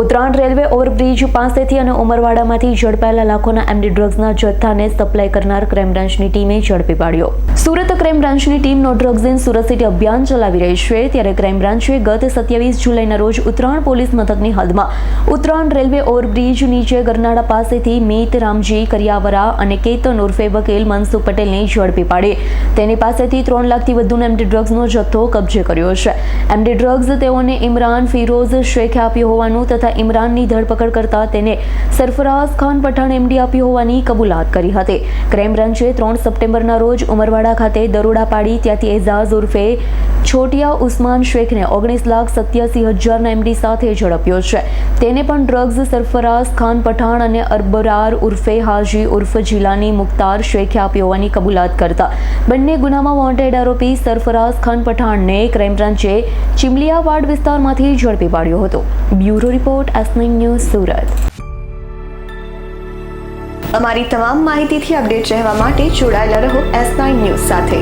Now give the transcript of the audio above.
Uttarayan railway overbridge પાસેથી અને ઉમરવાડામાંથી ઝડપાયેલા લાખોના MD ડ્રગ્સના જથ્થાને સપ્લાય કરનાર ક્રાઇમ બ્રાન્ચની ટીમે ઝડપી પાડ્યો. સુરત ક્રાઇમ બ્રાન્ચની ટીમનો ડ્રગ્સ ઇન સુરત સિટી અભિયાન ચલાવી રહી છે, ત્યારે ક્રાઇમ બ્રાન્ચે ગત સત્યાવીસ જુલાઈના રોજ ઉત્તરાયણ પોલીસ મથકની હદમાં ઉત્તરાયણ રેલવે ઓવરબ્રિજ નીચે ગરનાળા પાસેથી મીત રામજી કરિયાવરા અને કેતન ઉર્ફે વકીલ મનસુખ પટેલને ઝડપી પાડી. તેની પાસેથી ત્રણ લાખથી વધુનો એમડી ડ્રગ્સનો જથ્થો કબજે કર્યો છે. એમડી ડ્રગ્સ તેઓને ઇમરાન ફિરોઝ શેખે આપ્યું હોવાનું તથા ઇમરાનની ધરપકડ કરતા તેને સરફરાઝ ખાન પઠાણ એમડી આપી હોવાની કબૂલાત કરી હતી. ક્રાઇમ બ્રાન્ચે ત્રણ સપ્ટેમ્બરના રોજ ઉમરવાડા ખાતે દરોડા પાડી ત્યાંથી એઝાઝ ઉર્ફે છોટિયા ઉસ્માન શેખને ઓગણીસ લાખ સત્યાસી હજારના એમડી સાથે ઝડપ્યો છે. તેને પણ ડ્રગ્સ સરફરાઝ ખાન પઠાણ અને અરબરાર ઉર્ફે હાજી ઉર્ફ જિલ્લાની મુખ્તાર શેખે આપી હોવાની કબૂલાત કરતા. બંને ગુનામાં વોન્ટેડ આરોપી સરફરાઝ ખાન પઠાણને ક્રાઇમ બ્રાન્ચે ચીમલિયાવાડ વિસ્તારમાંથી ઝડપી પાડ્યો હતો. Bureau report S news Surat. અમારી તમામ માહિતીથી અપડેટ રહેવા માટે જોડાયેલા રહો એસ ન્યૂઝ સાથે.